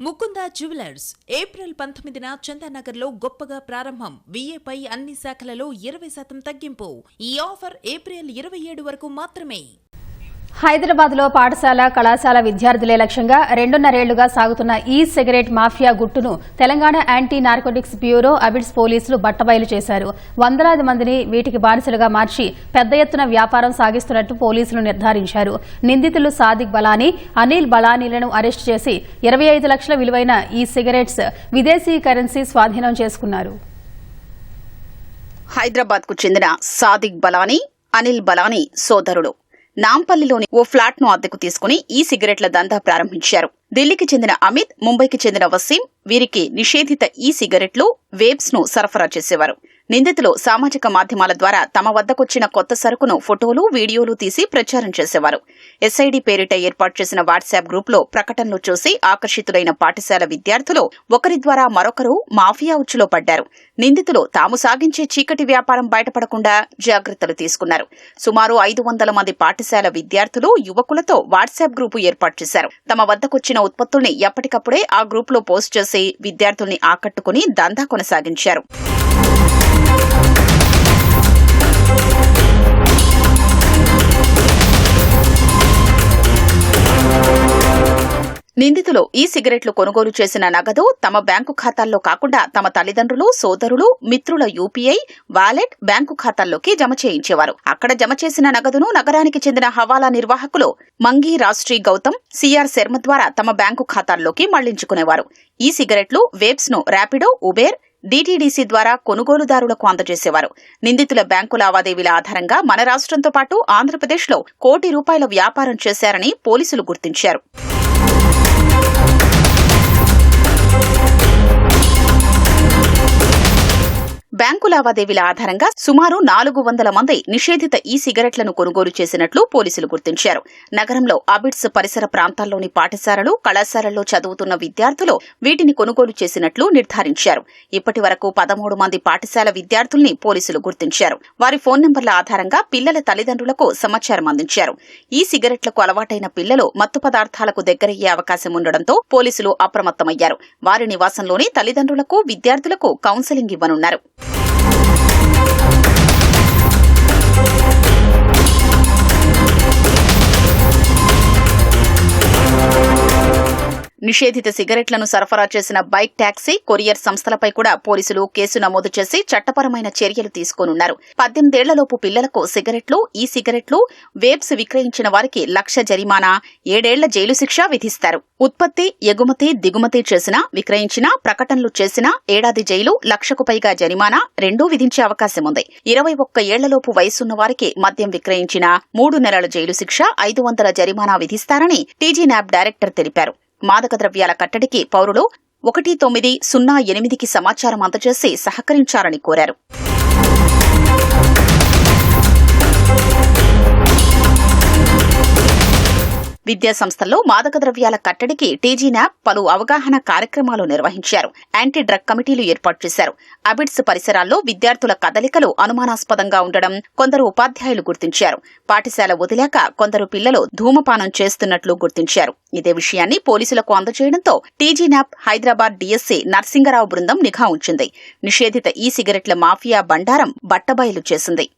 Mukunda jewellers April పంతొమ్మిదిన చందానగర్లో గొప్పగా ప్రారంభం. విఏపై అన్ని శాఖలలో ఇరవై శాతం తగ్గింపు. ఈ ఆఫర్ ఏప్రిల్ ఇరవై ఏడు వరకు మాత్రమే. హైదరాబాద్లో పాఠశాల కళాశాల విద్యార్థులే లక్ష్యంగా రెండున్నరేళ్ళుగా సాగుతున్న ఈ cigarette mafia గుట్టును Telangana anti narcotics bureau Abids పోలీసులు బట్టబయలు చేశారు. వందలాది మందిని వీటికి బానిసలుగా మార్చి పెద్ద ఎత్తున వ్యాపారం సాగిస్తున్నట్టు పోలీసులు నిర్ధారించారు. నిందితులు సాదిక్ బలానీ అనిల్ బలానీలను అరెస్టు చేసి ఇరవై ఐదు లక్షల విలువైన ఈ సిగరెట్స్ విదేశీ కరెన్సీ స్వాధీనం చేసుకున్నారు. హైదరాబాద్కు చెందిన సాదిక్ బలానీ అనిల్ బలానీ సోదరుడు నాంపల్లిలోని ఓ ఫ్లాట్ను అద్దెకు తీసుకుని ఈ సిగరెట్ల దందా ప్రారంభించారు. ఢిల్లీకి చెందిన అమిత్ ముంబైకి చెందిన వసీం వీరికి నిషేధిత ఈ సిగరెట్లు వేబ్స్ను సరఫరా చేసేవారు. నిందితులు సామాజిక మాధ్యమాల ద్వారా తమ వద్దకొచ్చిన కొత్త సరుకును ఫోటోలు వీడియోలు తీసి ప్రచారం చేసేవారు. ఎస్ఐడి పేరిట ఏర్పాటు చేసిన వాట్సాప్ గ్రూప్లో ప్రకటనలు చూసి ఆకర్షితులైన పాఠశాల విద్యార్థులు ఒకరి ద్వారా మరొకరు మాఫియా ఉచ్చులో పడ్డారు. నిందితులు తాము సాగించే చీకటి వ్యాపారం బయటపడకుండా జాగ్రత్తలు తీసుకున్నారు. సుమారు ఐదు వందల మంది పాఠశాల విద్యార్థులు యువకులతో వాట్సాప్ గ్రూపు ఏర్పాటు చేశారు. తమ వద్దకొచ్చిన ఉత్పత్తుల్ని ఎప్పటికప్పుడే ఆ గ్రూపులో పోస్ట్ చేసి విద్యార్థుల్ని ఆకట్టుకుని దందా కొనసాగించారు. నిందితులు ఈ సిగరెట్లు కొనుగోలు చేసిన నగదు తమ బ్యాంకు ఖాతాల్లో కాకుండా తమ తల్లిదండ్రులు సోదరులు మిత్రుల యూపీఐ వాలెట్ బ్యాంకు ఖాతాల్లోకి జమ చేయించేవారు. అక్కడ జమ చేసిన నగదును నగరానికి చెందిన హవాలా నిర్వాహకులు మంగి రాష్ట్రీ గౌతమ్ సిఆర్ శర్మ ద్వారా తమ బ్యాంకు ఖాతాల్లోకి మళ్ళించుకునేవారు. ఈ సిగరెట్లు వేబ్స్ను ర్యాపిడో ఉబేర్ డీటీడీసీ ద్వారా కొనుగోలుదారులకు అందజేసేవారు. నిందితుల బ్యాంకు లావాదేవీల ఆధారంగా మన రాష్ట్రంతో పాటు ఆంధ్రప్రదేశ్లో కోటి రూపాయల వ్యాపారం చేశారని పోలీసులు గుర్తించారు. బ్యాంకు లావాదేవీల ఆధారంగా సుమారు నాలుగు వందల మంది నిషేధిత ఈ సిగరెట్లను కొనుగోలు చేసినట్లు పోలీసులు గుర్తించారు. నగరంలో అబిడ్స్ పరిసర ప్రాంతాల్లోని పాఠశాలలు కళాశాలల్లో చదువుతున్న విద్యార్థులు వీటిని కొనుగోలు చేసినట్లు నిర్ధారించారు. ఇప్పటి వరకు పదమూడు మంది పాఠశాల విద్యార్థుల్ని పోలీసులు గుర్తించారు. వారి ఫోన్ నెంబర్ల ఆధారంగా పిల్లల తల్లిదండ్రులకు సమాచారం అందించారు. ఈ సిగరెట్లకు అలవాటైన పిల్లలు మత్తు పదార్థాలకు దగ్గరయ్యే అవకాశం ఉండడంతో పోలీసులు అప్రమత్తమయ్యారు. వారి నివాసంలోని తల్లిదండ్రులకు విద్యార్థులకు కౌన్సెలింగ్ ఇవ్వనున్నారు. నిషేధిత సిగరెట్లను సరఫరా చేసిన బైక్ టాక్సీ కొరియర్ సంస్థలపై కూడా పోలీసులు కేసు నమోదు చేసి చట్టపరమైన చర్యలు తీసుకోనున్నారు. పద్దెనిమిదేళ్ళలోపు పిల్లలకు సిగరెట్లు ఈ సిగరెట్లు వేబ్స్ విక్రయించిన వారికి లక్ష జరిమానా ఏడేళ్ళ జైలు శిక్ష విధిస్తారు. ఉత్పత్తి ఎగుమతి దిగుమతి చేసినా విక్రయించినా ప్రకటనలు చేసినా ఏడాది జైలు లక్షకు పైగా జరిమానా రెండూ విధించే అవకాశం ఉంది. ఇరవై ఒక్క ఏళ్ళలోపు వయసున్న వారికి మద్యం విక్రయించినా మూడు నెలల జైలు శిక్ష ఐదు వందల జరిమానా విధిస్తారని టీజీ న్యాబ్ డైరెక్టర్ తెలిపారు. మాదక ద్రవ్యాల కట్టడికి పౌరులు ఒకటి తొమ్మిది సున్నా ఎనిమిదికి సమాచారం అందజేసి సహకరించాలని కోరారు. విద్యా సంస్థల్లో మాదక ద్రవ్యాల కట్టడికి టీజీ న్యాప్ పలు అవగాహన కార్యక్రమాలు నిర్వహించారు. యాంటీ డ్రగ్ కమిటీలు ఏర్పాటు చేశారు. అబిడ్స్ పరిసరాల్లో విద్యార్థుల కదలికలు అనుమానాస్పదంగా ఉండడం కొందరు ఉపాధ్యాయులు గుర్తించారు. పాఠశాల వదిలాక కొందరు పిల్లలు ధూమపానం చేస్తున్నట్లు గుర్తించారు. ఇదే విషయాన్ని పోలీసులకు అందజేయడంతో TG NAB Hyderabad DSC Narsingarao బృందం నిఘా ఉంచింది. నిషేధిత ఈ సిగరెట్ల మాఫియా బండారం బట్టబయలు చేసింది.